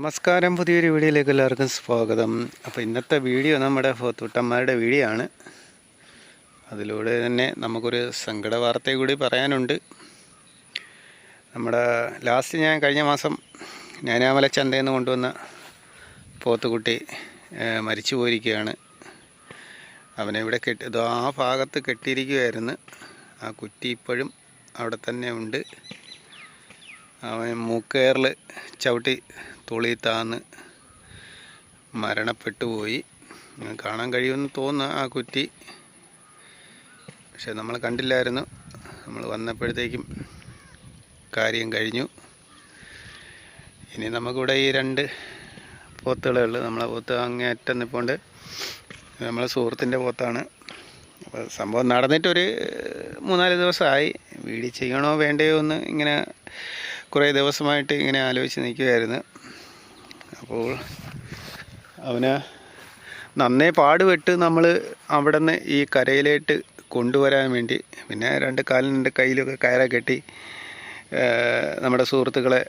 നമസ്കാരം പുതിയൊരു വീഡിയോയിലേക്ക് എല്ലാവർക്കും സ്വാഗതം. അപ്പോൾ ഇന്നത്തെ വീഡിയോ നമ്മുടെ തുട്ടന്മാരുടെ വീഡിയോ ആണ്. അതിലൂടെ തന്നെ നമുക്കൊരു സങ്കട വാർത്തയും കൂടി പറയാനുണ്ട്. നമ്മുടെ ലാസ്റ്റ് ഞാൻ കഴിഞ്ഞ മാസം ഞാനാമല ചന്തയിൽ നിന്ന് കൊണ്ടുവന്ന പോത്തുകുട്ടി മരിച്ചു പോയിരിക്കുകയാണ്. അവനെ ഇവിടെ കെട്ടി ആ ഭാഗത്ത് കെട്ടിയിരിക്കുകയായിരുന്നു. ആ കുറ്റി ഇപ്പോഴും അവിടെ തന്നെ ഉണ്ട്. അവൻ മൂക്കയറിൽ ചവിട്ടി തുളി താന്ന് മരണപ്പെട്ടു പോയി. കാണാൻ കഴിയുമെന്ന് തോന്നുന്നു ആ കുറ്റി. പക്ഷെ നമ്മൾ കണ്ടില്ലായിരുന്നു. നമ്മൾ വന്നപ്പോഴത്തേക്കും കാര്യം കഴിഞ്ഞു. ഇനി നമുക്കിവിടെ ഈ രണ്ട് പോത്തുകളേ നമ്മളെ പോത്ത് അങ്ങേറ്റം നിൽപ്പുണ്ട് നമ്മളെ സുഹൃത്തിന്റെ പോത്താണ്. അപ്പോൾ സംഭവം നടന്നിട്ടൊരു മൂന്നാൽ ദിവസമായി. വീട് ചെയ്യണോ വേണ്ടയോ എന്ന് ഇങ്ങനെ കുറേ ദിവസമായിട്ട് ഇങ്ങനെ ആലോചിച്ച് നിൽക്കുമായിരുന്നു അപ്പോൾ അവന് നന്നേ പാടുപെട്ട് നമ്മൾ അവിടെ നിന്ന് ഈ കരയിലേട്ട് കൊണ്ടുവരാൻ വേണ്ടി പിന്നെ രണ്ട് കാലിന് രണ്ട് കയ്യിലൊക്കെ കയറ കെട്ടി നമ്മുടെ സുഹൃത്തുക്കളെ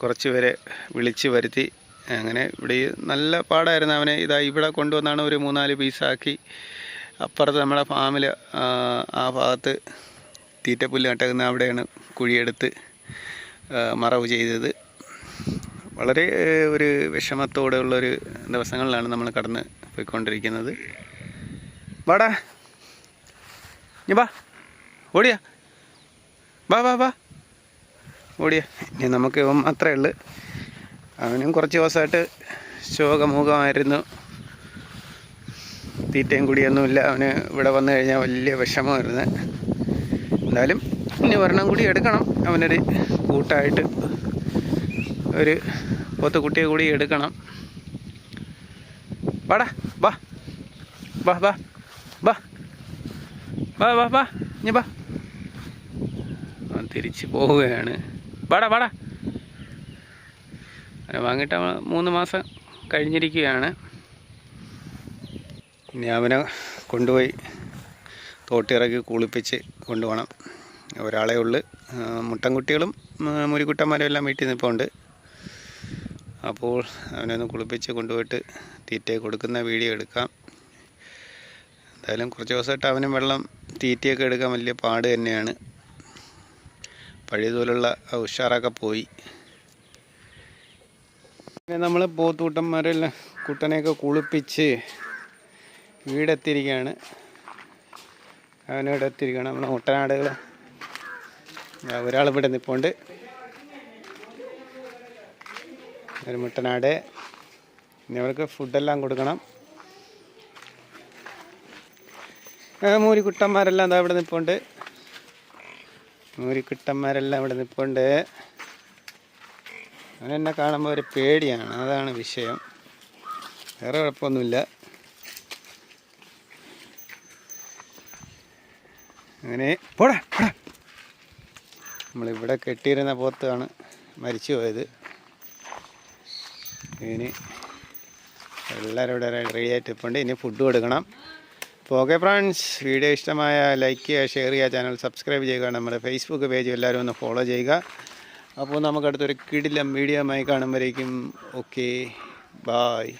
കുറച്ച് പേരെ വിളിച്ച് വരുത്തി. അങ്ങനെ ഇവിടെ നല്ല പാടായിരുന്നു അവനെ. ഇതാ ഇവിടെ കൊണ്ടുവന്നാണ് ഒരു മൂന്നാൽ പീസാക്കി. അപ്പുറത്ത് നമ്മുടെ ഫാമിൽ ആ ഭാഗത്ത് തീറ്റപ്പുല്ല് നട്ടകുന്ന അവിടെയാണ് കുഴിയെടുത്ത്. മറവ് ചെയ്തത്. വളരെ ഒരു വിഷമത്തോടെയുള്ളൊരു ദിവസങ്ങളിലാണ് നമ്മൾ കടന്ന് പോയിക്കൊണ്ടിരിക്കുന്നത്. വാടാ. ഇനി വാ. ഓടിയാ. വാ വാ വാ. ഓടിയാ. ഇനി നമുക്ക് ഇവൻ മാത്രമേ ഉള്ളൂ. അവനും കുറച്ച് ദിവസമായിട്ട് ശോകമുഖമായിരുന്നു തീറ്റയും കുടിയൊന്നുമില്ല. അവന് ഇവിടെ വന്നു കഴിഞ്ഞാൽ വലിയ വിഷമമായിരുന്നു. എന്തായാലും ഇനി ഒരെണ്ണം കൂടി എടുക്കണം. അവനൊരു കൂട്ടായിട്ട് ഒരു പോത്ത് കുട്ടിയെ കൂടി എടുക്കണം. വാടാ വാ. വാ വാ. വാ. വാ വാ വാ. ഇനി വാ. തിരിച്ച് പോവുകയാണ്. വാടാ വാടാ. അവനെ വാങ്ങിയിട്ട് മൂന്ന് മാസം കഴിഞ്ഞിരിക്കുകയാണ്. ഇനി അവനെ കൊണ്ടുപോയി തോട്ടിറക്കി കുളിപ്പിച്ച് കൊണ്ടുപോകണം. ഒരാളെ ഉള്ളു. മുട്ടൻകുട്ടികളും മുരിക്കുട്ടന്മാരും എല്ലാം വീട്ടിൽ നിൽപ്പുണ്ട്. അപ്പോൾ അവനെ ഒന്ന് കുളിപ്പിച്ച് കൊണ്ടുപോയിട്ട് തീറ്റ കൊടുക്കുന്ന വീഡിയോ എടുക്കാം. എന്തായാലും കുറച്ച് ദിവസമായിട്ട് അവനും വെള്ളം തീറ്റയൊക്കെ എടുക്കാൻ വലിയ പാട് തന്നെയാണ്. പഴയതുപോലുള്ള ഉഷാറൊക്കെ പോയി. പിന്നെ നമ്മൾ പോത്തൂട്ടന്മാരെല്ലാം കുട്ടനെയൊക്കെ കുളിപ്പിച്ച് വീടെത്തിയിരിക്കുകയാണ്. അവനിവിടെ എത്തിയിരിക്കുകയാണ്. നമ്മുടെ മുട്ടനാടുകൾ ഒരാൾ ഇവിടെ നിൽപ്പുണ്ട് ഒരു മുട്ടനാട്. ഇനി അവർക്ക് ഫുഡെല്ലാം കൊടുക്കണം. മൂരിക്കുട്ടന്മാരെല്ലാം എന്താ ഇവിടെ നിൽപ്പുണ്ട് മൂരിക്കുട്ടന്മാരെല്ലാം ഇവിടെ നിൽപ്പുണ്ട് അവനെന്നെ കാണുമ്പോൾ ഒരു പേടിയാണ്. അതാണ് വിഷയം. വേറെ കുഴപ്പമൊന്നുമില്ല. അങ്ങനെ. പോടാ പോടാ. നമ്മളിവിടെ കെട്ടിയിരുന്ന പോത്താണ് മരിച്ചു പോയത് ഇനി എല്ലാവരും ഇവിടെ റെഡി ആയിട്ട് ഇപ്പോണ്ട് ഇനി ഫുഡ് കൊടുക്കണം. അപ്പോൾ ഓക്കെ ഫ്രണ്ട്സ് വീഡിയോ ഇഷ്ടമായ ലൈക്ക് ചെയ്യുക ഷെയർ ചെയ്യുക ചാനൽ സബ്സ്ക്രൈബ് ചെയ്യുക നമ്മുടെ ഫേസ്ബുക്ക് പേജ് എല്ലാവരും ഒന്ന് ഫോളോ ചെയ്യുക. അപ്പോൾ നമുക്കടുത്തൊരു കിടിലം വീഡിയോ ആയി കാണുമ്പോഴേക്കും ഓക്കെ ബായ്